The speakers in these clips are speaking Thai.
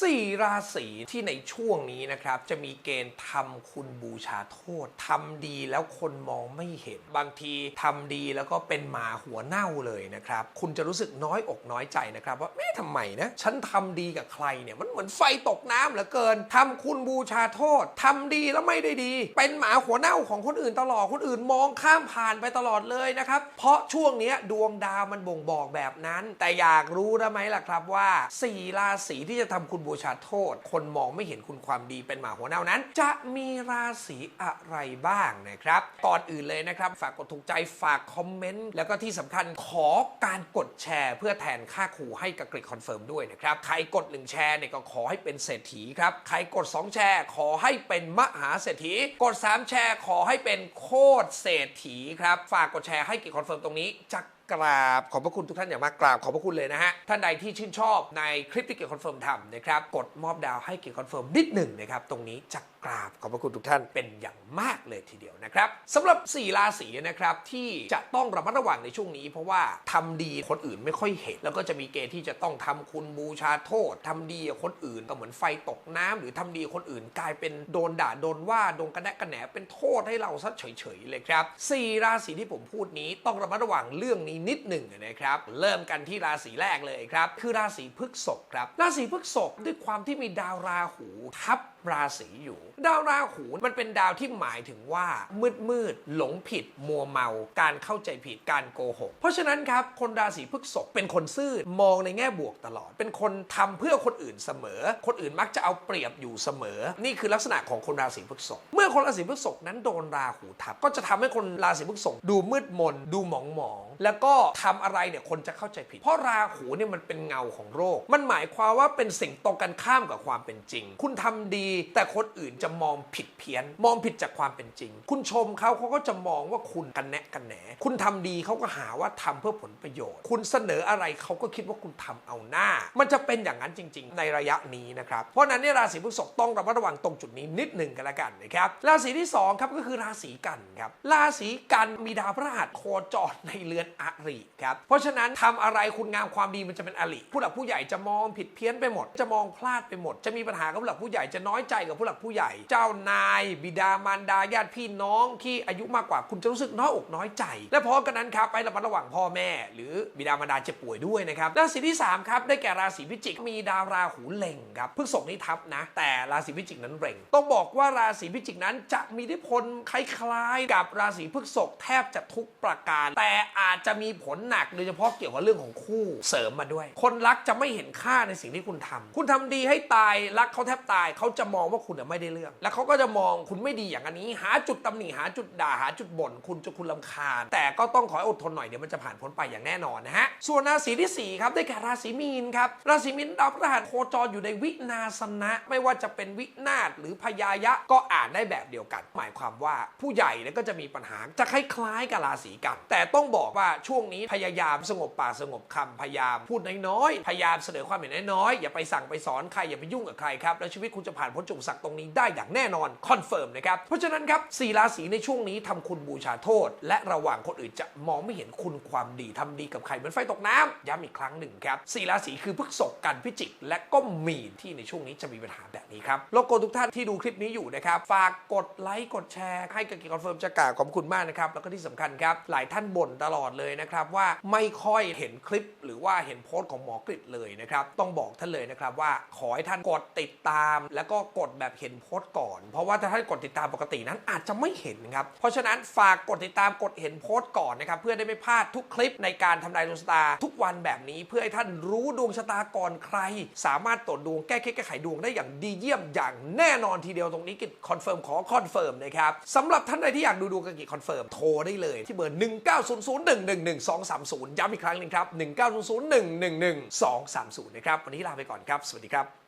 สี่ราศีที่ในช่วงนี้นะครับ จะมีเกณฑ์ทำคุณบูชาโทษทำดีแล้วคนมองไม่เห็นบางทีทำดีแล้วก็เป็นหมาหัวเน่าเลยนะครับ คุณจะรู้สึกน้อยอกน้อยใจนะครับ ว่าแม่ทำไมนะ ฉันทำดีกับใครเนี่ย มันเหมือนไฟตกน้ำเหลือเกินทำคุณบูชาโทษทำดีแล้วไม่ได้ดี เป็นหมาหัวเน่าของคนอื่นตลอดคนอื่นมองข้ามผ่านไปตลอดเลยนะครับ เพราะช่วงนี้ดวงดาวมันบ่งบอกแบบนั้น แต่อยากรู้ได้ไหมล่ะครับว่าสี่ราศีที่จะทำคุณบูชาโทษ คนมองไม่เห็นคุณความดีเป็นหมาหัวเน่านั้น จะมีราศีอะไรบ้างนะครับก่อนอื่นเลยนะครับ ฝากกดถูกใจฝากคอมเมนต์ แล้วก็ที่สำคัญขอการกดแชร์เพื่อแทนค่าครูให้กับกริกคอนเฟิร์มด้วยนะครับ ใครกด 1 แชร์เนี่ยก็ขอให้เป็นเศรษฐีครับ ใครกด 2 แชร์ขอให้เป็นมหาเศรษฐี กด 3 แชร์ขอให้เป็นโคตรเศรษฐีครับ ฝากกดแชร์ให้กริกคอนเฟิร์มตรงนี้จะ กราบขอบพระคุณทุกท่านอย่างมากกราบขอบพระคุณเลยนะฮะ ท่านใดที่ชื่นชอบในคลิปที่เกียร์คอนเฟิร์มทำนะครับ กดมอบดาวให้เกียร์คอนเฟิร์มนิดหนึ่งนะครับ ตรงนี้จะกราบขอบพระคุณทุกท่านเป็นอย่างมากเลยทีเดียวนะครับสำหรับ 4 ราศีนะครับที่จะต้องระมัดระวังในช่วงนี้ เพราะว่าทำดีคนอื่นไม่ค่อยเห็น แล้วก็จะมีเกณฑ์ที่จะต้องทำคุณบูชาโทษทำดีคนอื่นก็เหมือนไฟตกน้ำหรือทำดีคนอื่นกลายเป็นโดนด่าโดนว่าโดนกระแนะกระแหนเป็นโทษให้เราซะเฉยๆเลยครับสี่ราศีที่ผมพูดนี้ต้องระมัดระวังเรื่องนี้นิดหนึ่งนะครับ เริ่มกันที่ราศีแรกเลยครับ คือราศีพฤษภครับ ราศีพฤษภด้วยความที่มีดาวราหูทับราศีอยู่ ดาวราหูมันเป็นดาวที่หมายถึงว่า มืดมืดหลงผิด มัวเมา การเข้าใจผิดการโกหก เพราะฉะนั้นครับ คนราศีพฤษภเป็นคนซื่อมองในแง่บวกตลอด เป็นคนทำเพื่อคนอื่นเสมอ คนอื่นมักจะเอาเปรียบอยู่เสมอ นี่คือลักษณะของคนราศีพฤษภเมื่อคนราศีพฤษภนั้นโดนราหูทับก็จะทำให้คนราศีพฤษภดูมืดมนดูหมองหมอง แล้วก็ทำอะไรเนี่ยคนจะเข้าใจผิด เพราะราหูเนี่ยมันเป็นเงาของโรค มันหมายความว่าเป็นสิ่งตรงกันข้ามกับความเป็นจริง คุณทำดี แต่คนอื่นจะมองผิดเพี้ยน มองผิดจากความเป็นจริง คุณชมเขาเขาก็จะมองว่าคุณกันแนะกันแหน คุณทำดีเขาก็หาว่าทำเพื่อผลประโยชน์ คุณเสนออะไรเขาก็คิดว่าคุณทำเอาหน้า มันจะเป็นอย่างนั้นจริง ๆ ในระยะนี้นะครับ เพราะนั้นเนี่ยราศีพฤษภต้องระมัดระวังตรงจุดนี้นิดหนึ่งกันละกันนะครับ ราศีที่สองครับก็คือราศีกันครับ ราศีกันมีดาวพฤหัสโคจรในเรือนอริครับ เพราะฉะนั้นทำอะไรคุณงามความดีมันจะเป็นอริผู้หลักผู้ใหญ่จะมองผิดเพี้ยนไปหมด จะมองพลาดไปหมด จะมีปัญหากับผู้หลักผู้ใหญ่จะน้อยใจกับผู้หลักผู้ใหญ่ เจ้านาย บิดามารดาญาติพี่น้องที่อายุมากกว่าคุณจะรู้สึกน้อยอกน้อยใจ และพร้อมกันนั้นครับไประมัดระวังพ่อแม่ หรือบิดามารดาเจ็บป่วยด้วยนะครับราศีที่สามครับได้แก่ราศีพิจิกมีดาวราหูเล็งครับพฤกษกนี้ทับนะ แต่ราศีพิจิกนั้นเร่ง ต้องบอกว่าราศีพิจิกนั้นจะมีอิทธิพลคล้ายๆ กับราศีพฤษภแทบจะทุกประการ แต่อาจจะมีผลหนักโดยเฉพาะเกี่ยวกับเรื่องของคู่เสริมมาด้วย คนรักจะไม่เห็นค่าในสิ่งที่คุณทำคุณทำดีให้ตายรักเขาแทบตายเขาจะมองว่าคุณไม่ได้เรื่อง แล้วเขาก็จะมองคุณไม่ดีอย่างอันนี้ หาจุดตำหนิหาจุดด่าหาจุดบ่นคุณจะคุณลำคาญ แต่ก็ต้องขออดทนหน่อยเดี๋ยวมันจะผ่านพ้นไปอย่างแน่นอนนะฮะส่วนราศีที่สี่ครับได้แก่ราศีมีนครับราศีมีนดาวพฤหัสโคจรอยู่ในวินาสนะ ไม่ว่าจะเป็นวินาศหรือพยายะก็อ่านได้แบบเดียวกัน หมายความว่าผู้ใหญ่เนี่ยก็จะมีปัญหาจะคล้ายๆกับราศีกัน แต่ต้องบอกว่าช่วงนี้พยายามสงบปากสงบคำพยายามพูดน้อยๆพยายามเสนอความเห็นน้อยๆอย่าไปสั่งไปสอนใครอย่าไปยุ่งกับใครครับแล้วชีวิตคุณจะผ่านพ้นจุกสักตรงนี้ได้อย่างแน่นอนคอนเฟิร์มนะครับเพราะฉะนั้นครับสี่ราศีในช่วงนี้ทำคุณบูชาโทษ และระหว่างคนอื่นจะมองไม่เห็นคุณความดีทำดีกับใครเหมือนไฟตกน้ำย้ำอีกครั้งหนึ่งครับสี่ราศีคือพฤษภกันพิจิก และก็มีนที่ในช่วงนี้จะมีปัญหาแบบนี้ครับรบกวนทุกท่านที่ดูคลิปนี้อยู่นะครับฝากกดไลค์กดแชร์ให้กับกิจคอนเฟิร์มจะกล่าวขอบคุณมากนะครับแล้วก็ที่สำคัญครับหลายท่านบ่นตลอดเลยนะครับว่าไม่ค่อยเห็นคลิป หรือว่าเห็นโพสต์ของหมอกฤษเลยนะครับต้องบอกท่านเลยนะครับว่าขอให้ท่านกดติดตาม แล้วก็กดแบบเห็นโพสต์ก่อน เพราะว่าถ้าท่านกดติดตามปกตินั้นอาจจะไม่เห็นครับเพราะฉะนั้นฝากกดติดตามกดเห็นโพสต์ก่อนนะครับเพื่อได้ไม่พลาดทุกคลิปในการทำนายดวงชะตาทุกวันแบบนี้เพื่อให้ท่านรู้ดวงชะตาก่อนใคร สามารถตรวจดวงแก้เคล็ดแก้ไขดวงได้อย่างดีเยี่ยมอย่างแน่นอนทีเดียวตรงนี้กิจคอนเฟิร์มขอคอนเฟิร์มนะครับสำหรับท่านใดที่อยากดูดวงกับกิจคอนเฟิร์มโทรได้เลยที่เบอร์1 1 2 3 0 ย้ำอีกครั้งหนึงครับ 1900111230 นะครับ วันนี้ลาไปก่อนครับ สวัสดีครับ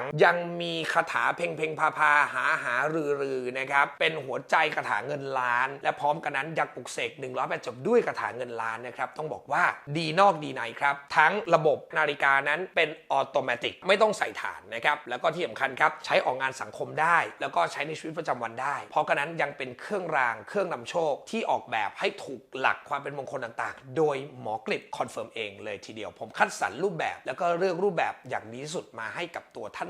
งยังมีคาถาเพ่งเพ่งพาพาหาหารือรือนะครับ เป็นหัวใจคาถาเงินล้าน และพร้อมกันนั้นยักปลุกเสก108จบด้วยคาถาเงินล้านนะครับ ต้องบอกว่าดีนอกดีในครับ ทั้งระบบนาฬิกานั้นเป็นออโตเมติกไม่ต้องใส่ฐานนะครับ แล้วก็ที่สำคัญครับใช้ออกงานสังคมได้ แล้วก็ใช้ในชีวิตประจำวันได้ เพราะกันนั้นยังเป็นเครื่องรางเครื่องนำโชคที่ออกแบบให้ถูกหลักความเป็นมงคลต่างๆ โดยหมอกลิบคอนเฟิร์มเองเลยทีเดียว ผมคัดสรรรูปแบบ แล้วก็เลือกรูปแบบอย่างดีที่สุดมาให้กับตัวท่าน